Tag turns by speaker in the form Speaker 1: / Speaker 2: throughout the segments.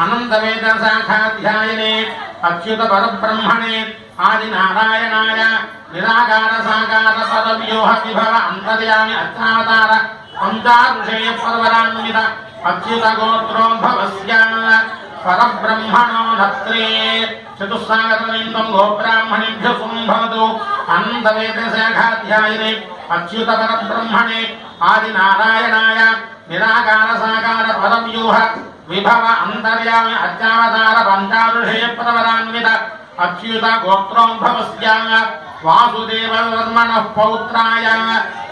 Speaker 1: అనంతవేద శాఖాధ్యాయనే అచ్యుత పరబ్రహ్మణే ఆది నారాయణాయ నిరాకార సాకార పదవ్యూహ విభవ అంతర్యామి అత్యావతార పంచారుషేయ పర్వరాన్విత అచ్యుత గోత్రోద్భవస్య పరబ్రహ్మణో నత్రే చతుస్సాగరలింగం గోబ్రాహ్మణేభ్య సంభవతు అనంతవేద శాఖాధ్యాయనే అచ్యుత పరబ్రహ్మణే ఆది నారాయణాయ నిరాకార సాకార పదవ్యూహ విభవ అంతర్యామి అజ్ఞావతార పంచారుషేయ ప్రవరాన్విత అచ్యుత గోత్రోద్భవస్య వాసుదేవ వర్మణ పౌత్రాయ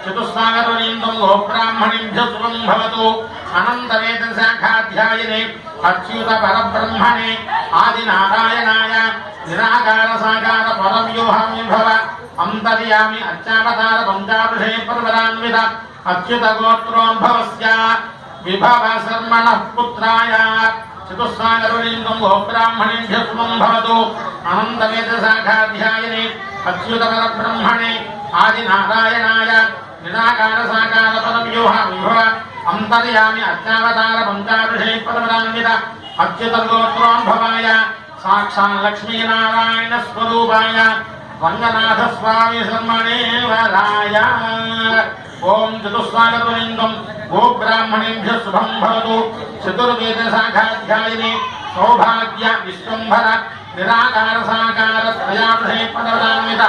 Speaker 1: చతుస్సాగరలింగం గోబ్రాహ్మణిభ్య శుభం భవతు అనంతవేద శాఖాధ్యాయనే అచ్యుత పరబ్రహ్మణే ఆదినారాయణాయ నిరాకార సాకార పరవ్యూహం విభవ అంతర్యామి అత్యావతార పంచారుషే ప్రవరాన్విత అచ్యుత గోత్రోద్భవస్య విభవ శర్మణ పుత్రాయ చతుస్సాగరలింగం గోబ్రాహ్మణేభ్య శుభం భవతు అనంతవేద శాఖాధ్యాయనే అచ్యుత పరబ్రహ్మణే ఆది నారాయణాయ నిరాకార సాకార పరవ్యూహ విభవ అంతర్యామి అత్యావతార పంచారుషే పరమరాన్విత అచ్యుత గోత్రోద్భవాయ సాక్షాన్ లక్ష్మీనారాయణ స్వరూపాయ రంగనాథ స్వామి శర్మణే వరాయ ఓం చతుస్సాగరలింగం గోబ్రాహ్మణేభ్య శుభం భవతు. చతుర్వేద శాఖాధ్యాయిని సౌభాగ్య విశ్వంభర నిరాకార సాకార త్రయాభిషే పదవరాన్విత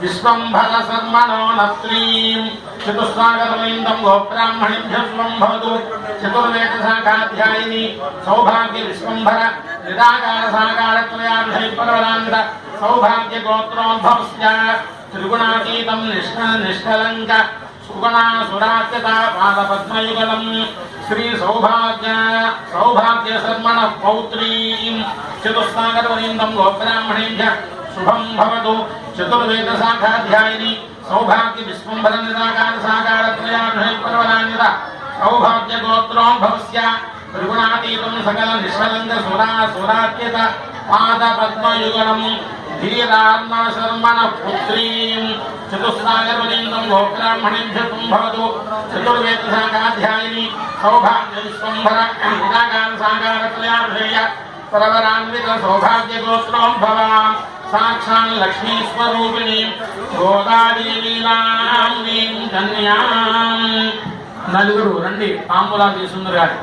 Speaker 1: విశ్వంభర శర్మణో నత్రీం చతుస్వాగతమైందం గోబ్రాహ్మణేభ్య శుభం భవతు చతుర్వేద శాఖాధ్యాయిని సౌభాగ్య విశ్వంభర నిరాకార సాకార త్రయాభిషే సౌభాగ్య గోత్రోద్భవస్య త్రిగుణాతీతం నిష్క నిష్కలంక సుగుణాసురాత్యత పాదపద్మయుగలం శ్రీ సౌభాగ్య సౌభాగ్య శర్మణ పౌత్రీం చతుస్సాగరవరీందం గోబ్రాహ్మణేభ్య శుభం భవతు చతుర్వేద శాఖాధ్యాయిని సౌభాగ్య విశ్వంభర నిరాకార సాకార త్రయాభిషేక పర్వరాన్విత సౌభాగ్య గోత్రోద్భవస్య త్రిగుణాతీతం సకల నిష్కలంక సురా సురాఖ్యత పాద పద్మయుగలం ధీరాత్మ శర్మణ పుత్రీం చతుస్సాగరవలింగం గోబ్రాహ్మణేభ్య భవతు చతుర్వేద శాఖాధ్యాయిని సౌభాగ్య విశ్వంభర నిరాకార సాకార త్రయాభిషేయ ప్రవరాన్విత సౌభాగ్య గోత్రోద్భవ సాక్షాన్ లక్ష్మీస్వరూపిణి గోదాదేవీలాం కన్యాం నలుగురు రండి తాంబూలాలు తీసుకుందరు గారు.